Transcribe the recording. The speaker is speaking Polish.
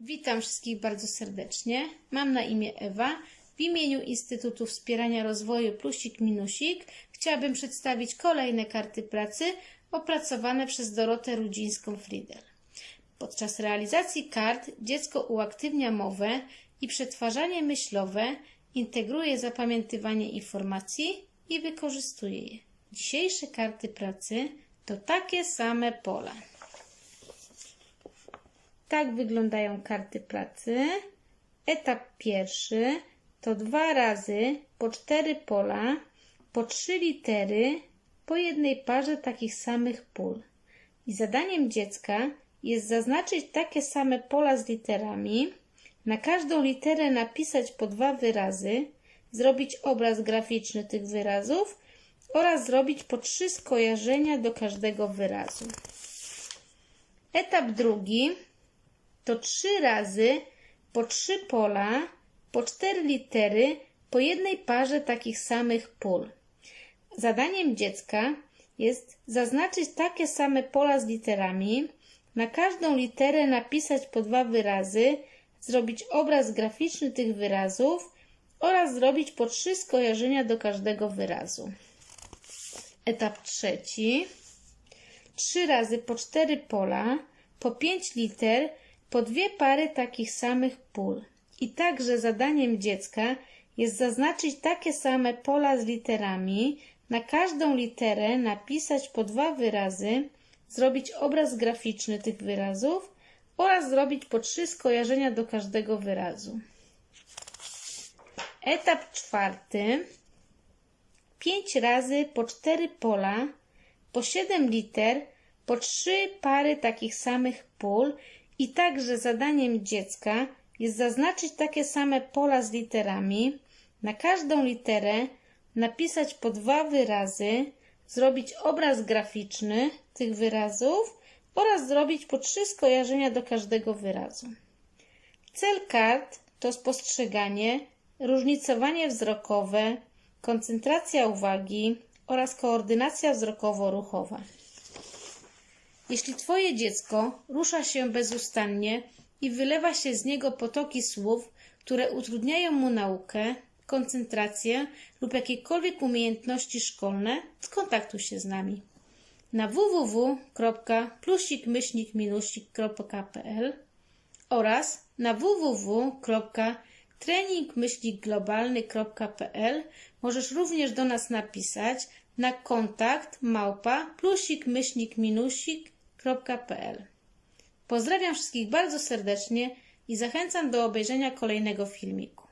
Witam wszystkich bardzo serdecznie. Mam na imię Ewa. W imieniu Instytutu Wspierania Rozwoju Plusik Minusik chciałabym przedstawić kolejne karty pracy opracowane przez Dorotę Rudzińską-Friedel. Podczas realizacji kart dziecko uaktywnia mowę i przetwarzanie myślowe, integruje zapamiętywanie informacji i wykorzystuje je. Dzisiejsze karty pracy to takie same pola. Tak wyglądają karty pracy. Etap pierwszy to dwa razy po cztery pola, po trzy litery, po jednej parze takich samych pól. I zadaniem dziecka jest zaznaczyć takie same pola z literami, na każdą literę napisać po dwa wyrazy, zrobić obraz graficzny tych wyrazów oraz zrobić po trzy skojarzenia do każdego wyrazu. Etap drugi to trzy razy po trzy pola, po cztery litery, po jednej parze takich samych pól. Zadaniem dziecka jest zaznaczyć takie same pola z literami, na każdą literę napisać po dwa wyrazy, zrobić obraz graficzny tych wyrazów oraz zrobić po trzy skojarzenia do każdego wyrazu. Etap trzeci. Trzy razy po cztery pola, po pięć liter, po dwie pary takich samych pól. I także zadaniem dziecka jest zaznaczyć takie same pola z literami, na każdą literę napisać po dwa wyrazy, zrobić obraz graficzny tych wyrazów oraz zrobić po trzy skojarzenia do każdego wyrazu. Etap czwarty. Pięć razy po cztery pola, po siedem liter, po trzy pary takich samych pól i także zadaniem dziecka jest zaznaczyć takie same pola z literami, na każdą literę napisać po dwa wyrazy, zrobić obraz graficzny tych wyrazów oraz zrobić po trzy skojarzenia do każdego wyrazu. Cel kart to spostrzeganie, różnicowanie wzrokowe, koncentracja uwagi oraz koordynacja wzrokowo-ruchowa. Jeśli Twoje dziecko rusza się bezustannie i wylewa się z niego potoki słów, które utrudniają mu naukę, koncentrację lub jakiekolwiek umiejętności szkolne, skontaktuj się z nami. Na www.plusikmyślnik-minusik.pl oraz na www.treningmyślnikglobalny.pl możesz również do nas napisać na kontakt małpa plusik-minusik.pl Pozdrawiam wszystkich bardzo serdecznie i zachęcam do obejrzenia kolejnego filmiku.